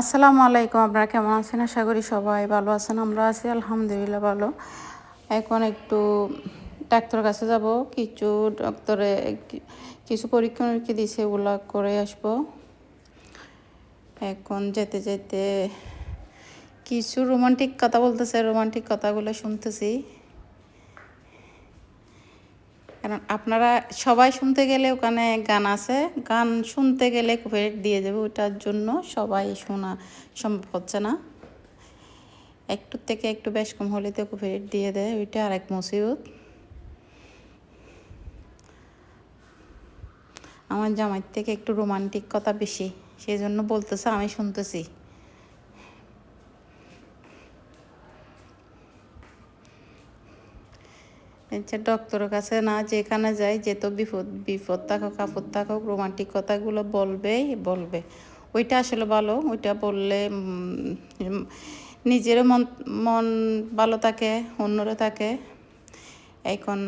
আসসালামু আলাইকুম, আপনারা কেমন আছেন? আশা করি সবাই ভালো আছেন, আমরা আছি আলহামদুলিল্লাহ ভালো। এখন একটু ডাক্তারের কাছে যাব, কিছু ডক্টরে কিছু পরীক্ষা নিরীক্ষা দিছে, ওগুলা করে আসব। এখন যেতে যেতে কিছু রোমান্টিক কথা বলতেছে রোমান্টিক কথাগুলো শুনতেছি। কারণ আপনারা সবাই শুনতে গেলে ওখানে গান আছে। গান শুনতে গেলে কপিরাইট দিয়ে যাবে ওটার জন্য সবাই শোনা সম্ভব হচ্ছে না। একটু থেকে একটু বেশ কম হলে তো কপিরাইট দিয়ে দেয়, ওইটা আরেক মুসিবত। আমার জামাই থেকে একটু রোমান্টিক কথা বেশি সেই জন্য বলতেছে আমি শুনতেছি। আচ্ছা ডক্টরের কাছে না যেখানে যাই যে তো বিপদ বিপদ থাকুক, আপদ থাকুক, রোমান্টিক কথাগুলো বলবেই, বলবে। ওইটা আসলে ভালো, ওইটা বললে নিজেরও মন মন ভালো থাকে অন্যরও থাকে। এখন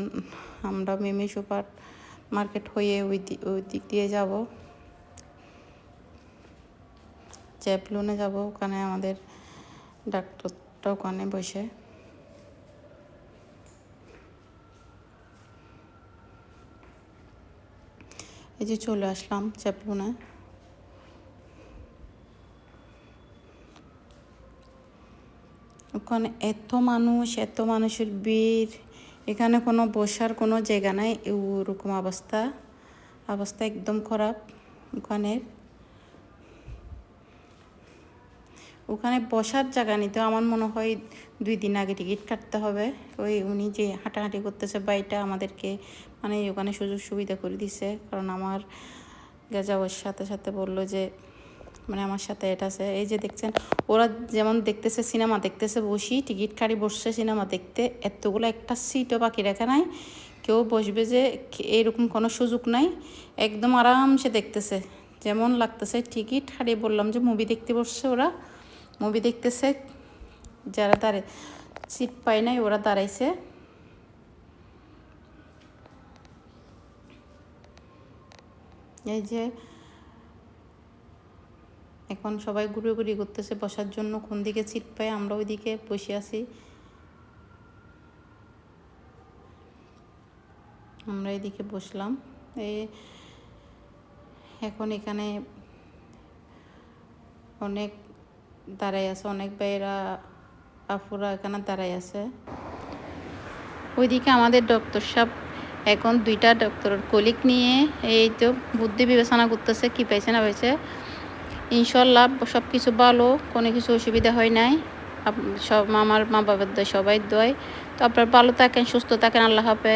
আমরা মিমি সুপার মার্কেট হয়ে ওই ওই দিক দিয়ে যাব। চ্যাপলুনে যাব, ওখানে আমাদের ডাক্তারটা ওখানে বসে। এই যে চলে আসলাম চ্যাপলুনে। ওখানে এত মানুষ, এত মানুষের ভিড়, এখানে কোনো বসার কোনো জায়গা নাই ওরকম অবস্থা। অবস্থা একদম খারাপ ওখানের। ওখানে বসার জায়গা নিতে আমার মনে হয় দুই দিন আগে টিকিট কাটতে হবে। ওই উনি যে হাঁটাহাঁটি করতেছে বাড়িটা আমাদেরকে মানে ওখানে সুযোগ সুবিধা করে দিছে। কারণ আমার যাওয়ার সাথে সাথে বলল যে মানে আমার সাথে এটা আছে। এই যে দেখছেন, ওরা যেমন দেখতেছে সিনেমা দেখতেছে, বসি টিকিট কাটি বসছে সিনেমা দেখতে, এতগুলো একটা সিটও বাকি রাখা নাই। কেউ বসবে যে এরকম কোনো সুযোগ নাই। একদম আরামসে দেখতেছে। যেমন লাগতেছে, টিকিট হারিয়ে বললাম যে মুভি দেখতে বসছে ওরা। মুভি দেখতেছে, যারা দাঁড়ে সিট পায় নাই, ওরা দাঁড়াইছে এই যে এখন সবাই ঘুরে ঘুরি করতেছে, বসার জন্য কোন দিকে সিট পায়, আমরা ওইদিকে বসে আছি। আমরা এদিকে বসলাম। এই এখন এখানে অনেক দাঁড়াই আছে, অনেক ভাইয়েরা, আপুরা এখানে দাঁড়াই আছে। ওইদিকে আমাদের ডক্টর সাহেব এখন দুইটা ডক্টরের কলিক নিয়ে এই তো বুদ্ধি বিবেচনা করতেছে, কি পাইছে না পাইছে। ইনশাল্লাহ সব কিছু ভালো, কোনো কিছু অসুবিধা হয় নাই। সব আমার মা বাবার দয় সবাই দয় তো আপনার ভালো থাকেন, সুস্থ থাকেন, আল্লাহ হাফেজ।